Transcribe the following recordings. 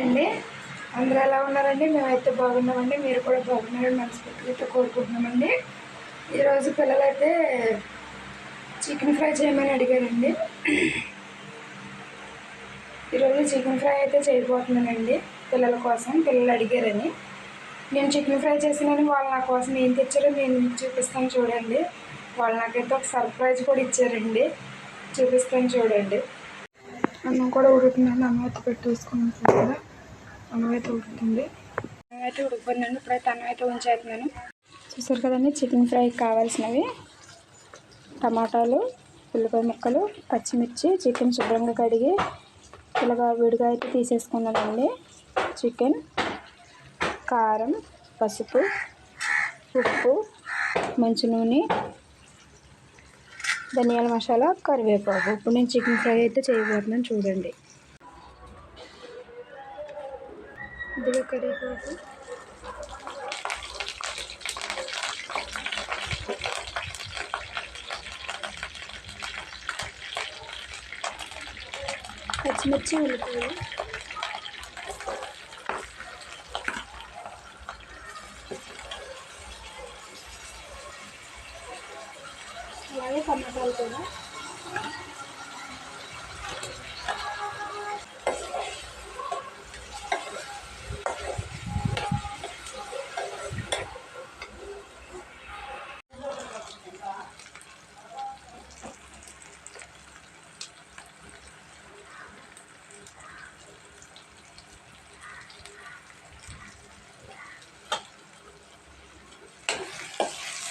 అండి. అందరూ ఎలా ఉన్నారండి? మేమైతే బాగున్నామండి. మీరు కూడా బాగున్నారని మనస్ఫూర్తిగా అయితే కోరుకుంటున్నామండి. ఈరోజు పిల్లలైతే చికెన్ ఫ్రై చేయమని అడిగారండి. ఈరోజు చికెన్ ఫ్రై అయితే చేయబోతున్నానండి పిల్లల కోసం పిల్లలు అడిగారని. నేను చికెన్ ఫ్రై చేసినాను వాళ్ళు నా కోసం ఏం తెచ్చారో నేను మీకు చూపిస్తాను చూడండి. వాళ్ళు నాకైతే ఒక సర్ప్రైజ్ కూడా ఇచ్చారండి. చూపిస్తాను చూడండి. అన్నం కూడా ఉడుకున్నాను అన్నం అయితే పెట్టేసుకున్నాను కదా. అన్నం అయితే ఉడుకుతుంది అన్నం అయితే ఉడికిపోయిందండి ఇప్పుడైతే అన్నం అయితే ఉంచేస్తున్నాను. చూసారు కదండి చికెన్ ఫ్రై కావాల్సినవి. టమాటాలు ఉల్లిపాయ ముక్కలు పచ్చిమిర్చి చికెన్ శుభ్రంగా కడిగి ఇలాగా విడిగా అయితే తీసేసుకున్నానండి. చికెన్ కారం పసుపు ఉప్పు మంచి నూనె ధనియాల మసాలా కరివేపాకు. ఇప్పుడు నేను చికెన్ ఫ్రై అయితే చేయబోతున్నాను చూడండి. ఇదిగో కరివేపాకు పచ్చిమిర్చి ఉల్లిపాయలు. అలాగే టమాటాలు కూడా.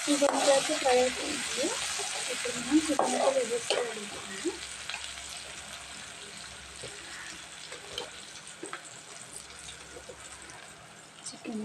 చికెన్ అయితే ఫ్రై అవుతుంది ఇప్పుడు మనం చికెన్ అయితే వేసుకోగలుగుతాము చికెన్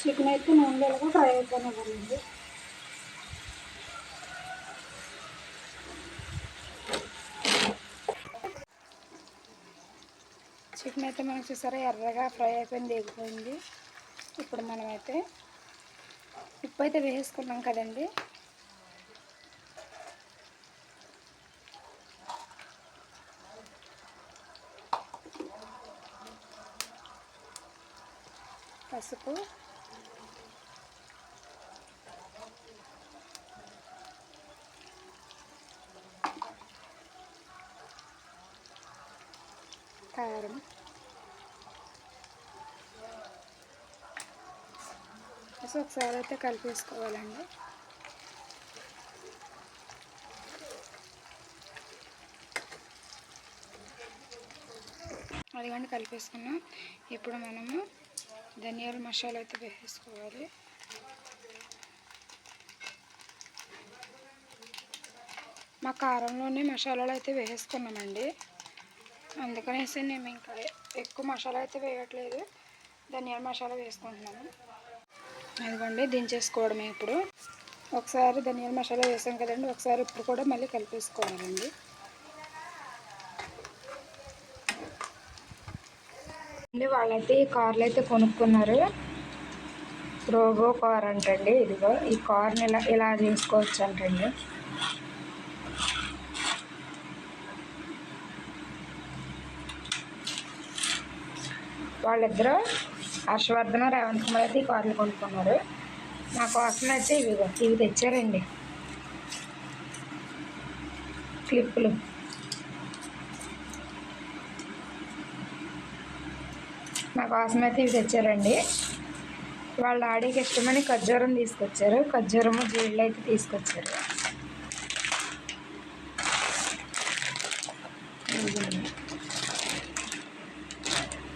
చికెన్ అయితే నూనెలుగా ఫ్రై అయిపోయినవ్వండి చికెన్ అయితే మనకు చూసారా ఎర్రగా ఫ్రై అయిపోయింది ఎగిపోయింది ఇప్పుడు మనమైతే ఉప్పు అయితే వేసుకున్నాం కదండి. పసుపు కారం సో ఒకసారి అయితే కలిపేసుకోవాలండి. అదిగండి కలిపేసుకున్నాం. ఇప్పుడు మనము ధనియాల మసాలా అయితే వేసేసుకోవాలి. మా కారంలోనే మసాలాలు అయితే వేసేసుకున్నామండి అందుకనేసి నేను ఇంకా ఎక్కువ మసాలా అయితే వేయట్లేదు. ధనియాల మసాలా వేసుకుంటున్నాను. అదిగోండి దించేసుకోవడమే ఇప్పుడు. ఒకసారి ధనియాల మసాలా వేసాం కదండి ఒకసారి ఇప్పుడు కూడా మళ్ళీ కలిపేసుకోవాలండి. అండి వాళ్ళైతే ఈ కార్లు అయితే కొనుక్కున్నారు. రోబో కార్ అంటండి ఇదిగో. ఈ కార్ని ఇలా ఇలా చేసుకోవచ్చు అంటండి వాళ్ళిద్దరూ హర్షవర్ధన రేవంత్ కుమార్ అయితే ఈ కార్లు కొనుక్కున్నారు. నా కోసం అయితే ఇవి ఇవి తెచ్చారండి. క్లిప్పులు. నా కోసం అయితే ఇవి తెచ్చారండి. వాళ్ళ డాడీకి ఇష్టమని ఖర్జూరం తీసుకొచ్చారు. ఖర్జూరము జీళ్ళు అయితే తీసుకొచ్చారు.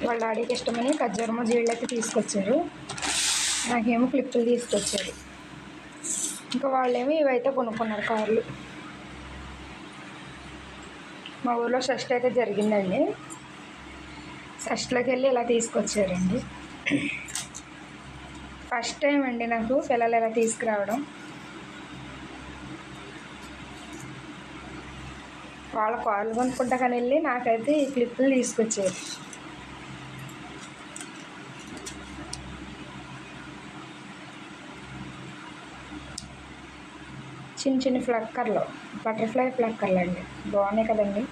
వాళ్ళ డాడీకి ఇష్టమని ఖర్జూరము జీళ్ళు అయితే తీసుకొచ్చారు. నాకేమో క్లిప్పులు తీసుకొచ్చారు. ఇంకా వాళ్ళేమో ఇవైతే కొనుక్కున్నారు కార్లు. మా ఊర్లో షష్ట్ అయితే జరిగిందండి. షష్ట్లోకి వెళ్ళి ఇలా తీసుకొచ్చారండి. ఫస్ట్ టైం అండి నాకు పిల్లలు ఇలా తీసుకురావడం. వాళ్ళ కార్లు కొనుక్కుంటా కానీ వెళ్ళి నాకైతే ఈ క్లిప్పులు తీసుకొచ్చారు. చిన్న చిన్న ఫ్లక్కర్లు బటర్ఫ్లై ఫ్లక్కర్లు అండి బాగున్నాయి కదండి.